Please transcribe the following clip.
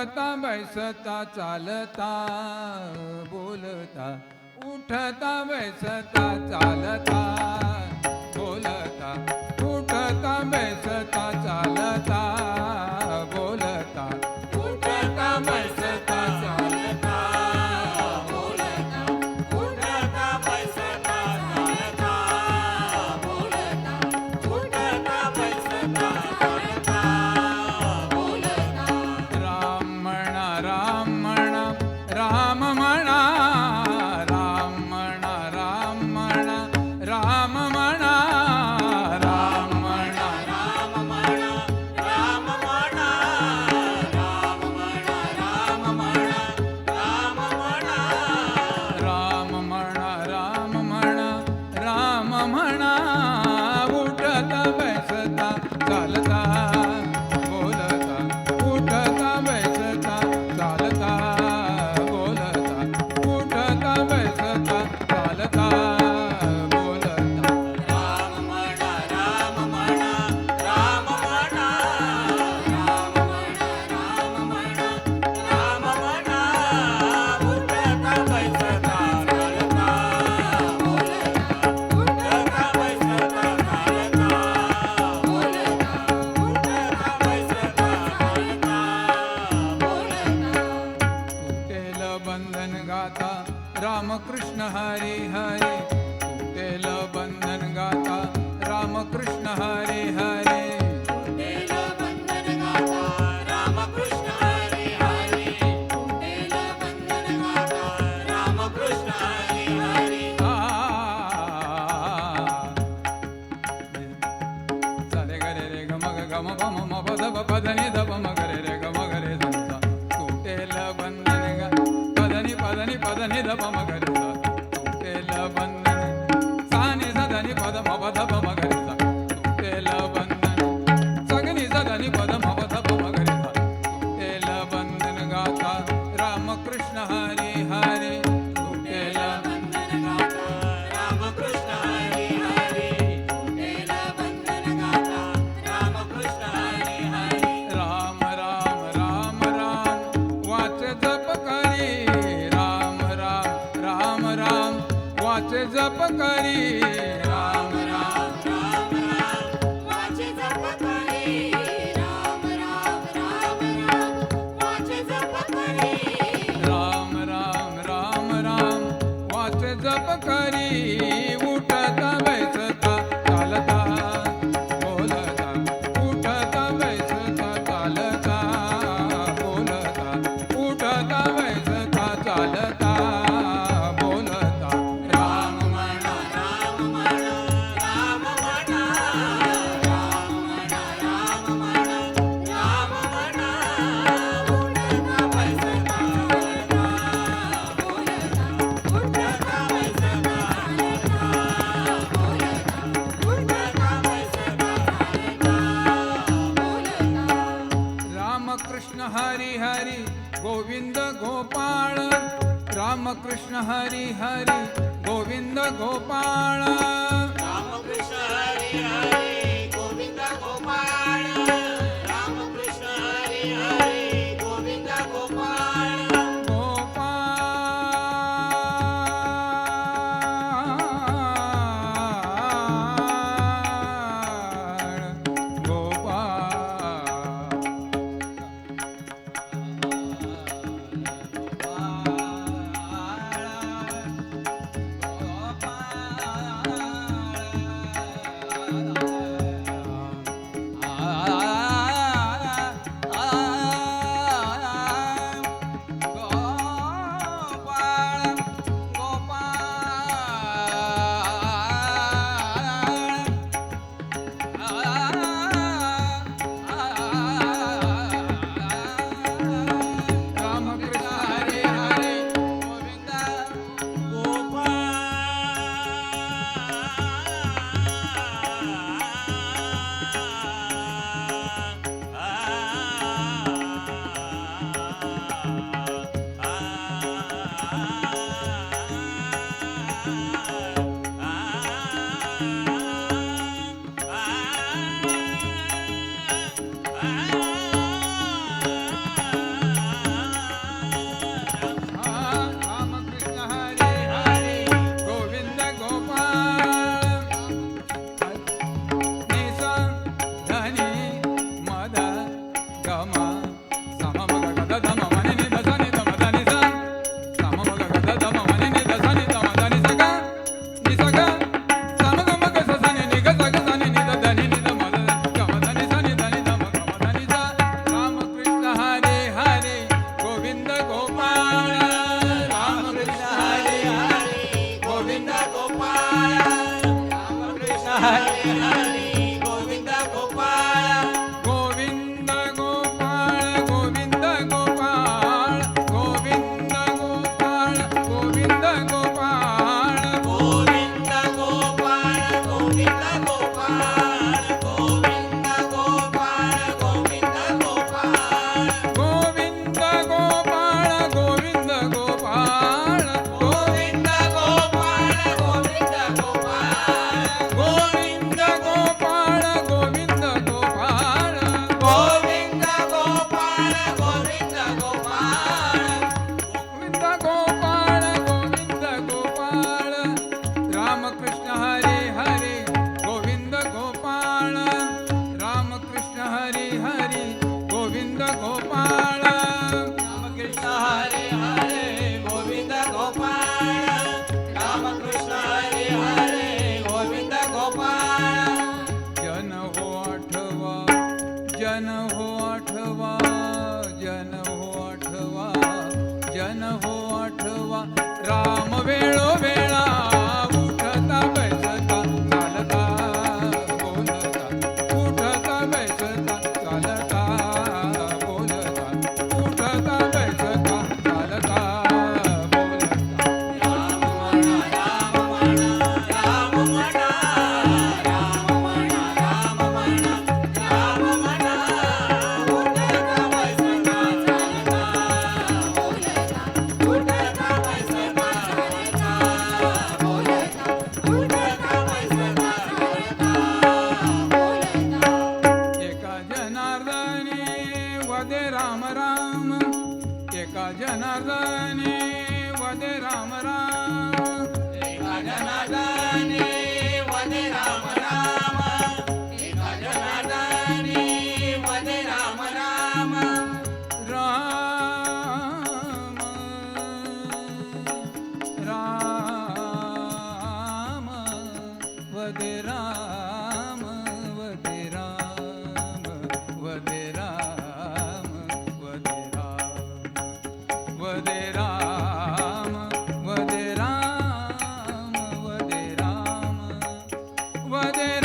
उठता बैसता चालता बोलता. उठता बैसता चालता बोलता. उठता बैसता रामकृष्ण हरे हरे। जपकारी राम राम राम राम. राम राम राम राम. वाचे जप करी. राम राम राम राम. वाचे जप करी. चालता. बोलता उठता बैसता चालता. बोलता चालता. गोविन्द गोपाल रामकृष्ण हरि हरि गोविन्द गोपाल रामकृष्ण हरि हरि. एका जनार्दनी वदे राम राम. एका जनार्दनी what is